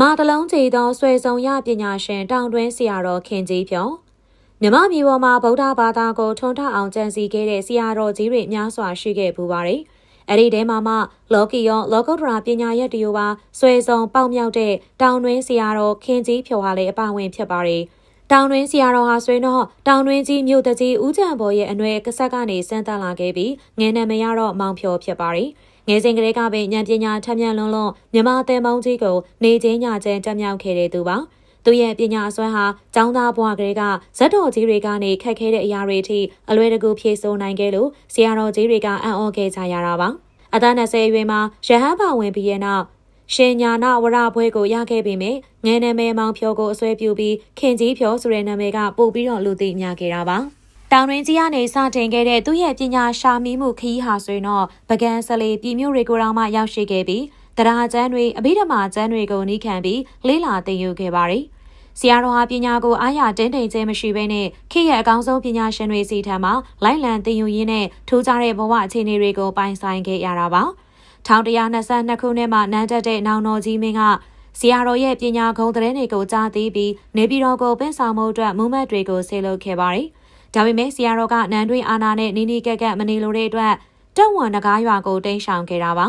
မာတလုံးချီသောဆွေဆောင်ရပညာရှင်တောင်တွင်းဆရာတော်ခင်ကြီးဖြောမြမမျိုးပေါ်မှာဗုဒ္ဓဘာသာကိုထွန်းထအောင်ကြံစည်ခဲ့တဲ့ဆရာတော်ကြီးတွေများစွာရှိခဲ့ပူပါတယ်။အဲ့ဒီထဲမှာမှလောကီရောလောကုတ္တရာပညာရက်တူပါဆွေဆောင်ပေါက်မြောက်တဲ့တောင်တွင်းဆရာတော်ခင်ကြီးဖြောဟာလည်းအပါဝင်ဖြစ်ပါတယ်။တောင်တွင်းဆရာတော်ဟာဆွေတော့တောင်တွင်းကြီးမြို့တကြီးဦးချံဘော်ရဲ့အနွယ်ကဆက်ကနေစမ်းသပ်လာခဲ့ပြီးငယ်နံမရတော့မောင်ဖြောဖြစ်ပါတယ်။ ငယ်စဉ်ကလေးကပင်ဉာဏ်ပညာထက်မြက်လွန်းလွန်းမြမသင်မုံကြီးကိုနေချင်းညချင်းတက်မြောက်ခဲ့တဲ့သူပါသူရဲ့ပညာအစွမ်းဟာចောင်းသားဘွားကလေးကဇက်တော်ကြီးတွေကနေခက်ခဲတဲ့အရာတွေထိအလွယ်တကူဖြေဆိုနိုင်ခဲ့လို့ဆရာတော်ကြီးတွေကအံ့ဩခဲ့ကြရတာပါအသက်20အရွယ်မှာရဟန်းပါဝင်ပြီးရဲ့နောက်ရှင်ညာနာဝရဘွဲကိုရခဲ့ပြီးမြငယ်နာမည်မောင်ဖြိုးကိုအစွဲပြုပြီးခင်ကြီးဖြိုးဆိုတဲ့နာမည်ကပို့ပြီးတော့လူသိများခဲ့တာပါ တောင်တွင်ကြီးကနေစတင်ခဲ့တဲ့သူ့ရဲ့ပညာရှာမိမှုခရီးဟာဆိုရင်တော့ပကံဆလေပြည်မြို့တွေကိုတောင်မှရောက်ရှိခဲ့ပြီးတရားကျမ်းတွေအဘိဓမ္မာကျမ်းတွေကိုနှီးခံပြီးလေးလာသင်ယူခဲ့ပါတယ်။ဆရာတော်ဟာပညာကိုအားရတင်းတိမ်ခြင်းမရှိဘဲနဲ့ခေတ်ရဲ့အကောင်းဆုံးပညာရှင်တွေစီထံမှလိုက်လံသင်ယူရင်းနဲ့ထူးခြားတဲ့ဘဝအခြေအနေတွေကိုပိုင်ဆိုင်ခဲ့ရတာပါ။1122ခုနှစ်မှာနန်းတက်တဲ့နောင်တော်ကြီးမင်းကဆရာတော်ရဲ့ပညာဂုဏ်သတင်းတွေကိုကြားသိပြီးနေပြည်တော်ကိုပင့်ဆောင်မှုအတွက်မူမှတ်တွေကိုဆေလုပ်ခဲ့ပါတယ်။ ဒါပေမဲ့ဆရာတော်ကနန်းတွင်းအာနာနဲ့နီနီကက်ကက်မနေလိုတဲ့အတွက်တက်ဝန်နဂါးရွာကိုတိမ်းရှောင်ခဲ့တာပါ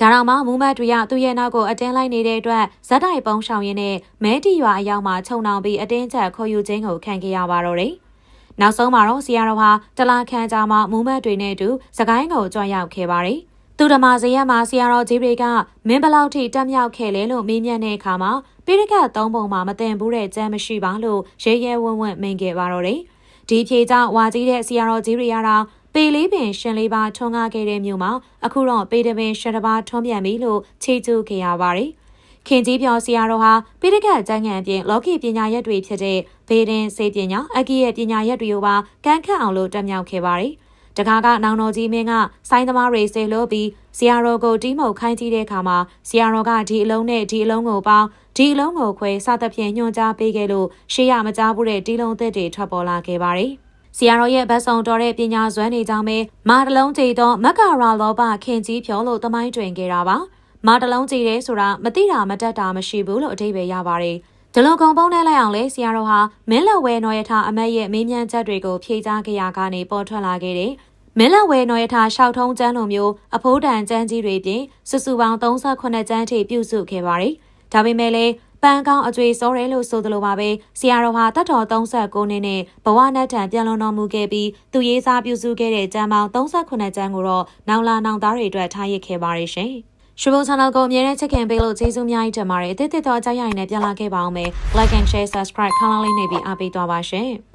ဒါတော့မှမူမတ်တွေကသူ့ရဲ့နောက်ကိုအတင်းလိုက်နေတဲ့အတွက်ဇက်တိုက်ပုံရှောင်ရင်းနဲ့မဲတီရွာအရောက်မှာခြုံနှောင်ပြီးအတင်းချက်ခေါ်ယူခြင်းကိုခံခဲ့ရပါတော့တယ်။နောက်ဆုံးမှာတော့ဆရာတော်ဟာတလာခန်းကြားမှာမူမတ်တွေနဲ့အတူစကိုင်းကိုကြွရောက်ခဲ့ပါတယ်။သူဓမ္မဇယက်မှာဆရာတော်ကြီးတွေကမင်းဘလောက်ထိတက်မြောက်ခဲ့လဲလို့မေးမြန်းတဲ့အခါမှာပိရိကသုံးပုံမှာမတင်ဘူးတဲ့ကြမ်းမရှိပါလို့ရဲရဲဝံ့ဝံ့မိန်ခဲ့ပါတော့တယ်။ ဒီဖြေကြောင့်ဝါကြီးတဲ့ဆရာတော်ကြီးတွေရတာပေလေးပင်ရှင်လေးပါထွန်းကားခဲ့တဲ့မြို့မှာအခုတော့ပေတပင်ရှင်တစ်ပါးထွန်းပြန်ပြီလို့ချေကျူးခဲ့ရပါတယ်။ခင်ကြီးပြောဆရာတော်ဟာပိဋကတ်ကျမ်းဂန်ပြင်လောကီပညာရက်တွေဖြစ်တဲ့ဘေဒင်စေပညာအကီရဲ့ပညာရက်တွေကိုပါကန့်ခတ်အောင်လို့တက်မြောက်ခဲ့ပါတယ်။တကားကနောင်တော်ကြီးမင်းကစိုင်းသမားတွေစေလို့ပြီး ဆရာတော်ကိုတီးမှုတ်ခိုင်းကြည့်တဲ့အခါမှာဆရာတော်ကဒီအလုံးနဲ့ဒီအလုံးကိုပေါင်းဒီအလုံးကိုခွဲစသဖြင့်ညွှန်ကြားပေးခဲ့လို့ရှေးရမကြားဘူးတဲ့ဒီလုံးသက်တွေထွက်ပေါ်လာခဲ့ပါတယ်။ဆရာတော်ရဲ့ဗတ်ဆောင်တော်တဲ့ပညာဇွမ်းနေကြောင်းပဲမာတလုံးကြည်သောမက္ကရာလောဘခင်ကြီးဖြောလို့တမိုင်းတွင်ခဲ့တာပါ။မာတလုံးကြည်တယ်ဆိုတာမသိတာမတတ်တာမရှိဘူးလို့အဓိပ္ပာယ်ရပါတယ်။ဒီလိုကုံပုံးနဲ့လိုက်အောင်လဲဆရာတော်ဟာမင်းလက်ဝဲနော်ရထအမတ်ရဲ့မေးမြန်းချက်တွေကိုဖြေကြားကြရကနေပေါ်ထွက်လာခဲ့တဲ့ မင်းလက်ဝဲနော်ရထရှောက်ထုံးကျန်းလိုမျိုးအဖိုးတန်ကျန်းကြီးတွေပြင်စုစုပေါင်း38ကျန်းထိပြုစုခဲ့ပါတယ်။ဒါပေမဲ့လည်းပန်းကောင်းအကျွေးစောရဲလို့ဆိုသလိုပါပဲဆရာတော်ဟာတတ်တော်39နှစ်နဲ့ဘဝနဲ့ထံပြန်လွန်တော်မူခဲ့ပြီးသူရေးစားပြုစုခဲ့တဲ့ကျမ်းပေါင်း38ကျမ်းကိုတော့နောင်လာနောင်သားတွေအတွက်ထားရစ်ခဲ့ပါရရှင်။ရှုဘုံ channel ကိုအမြဲတမ်းချစ်ခင်ပေးလို့ကျေးဇူးများကြီးတင်ပါတယ်။အသစ်သစ်တော့အကြိုက်ရရင်လည်းပြန်လာခဲ့ပါအောင်မယ်။ Like and share subscribe ခန်းလေးနေပြီးအားပေးသွားပါရှင်။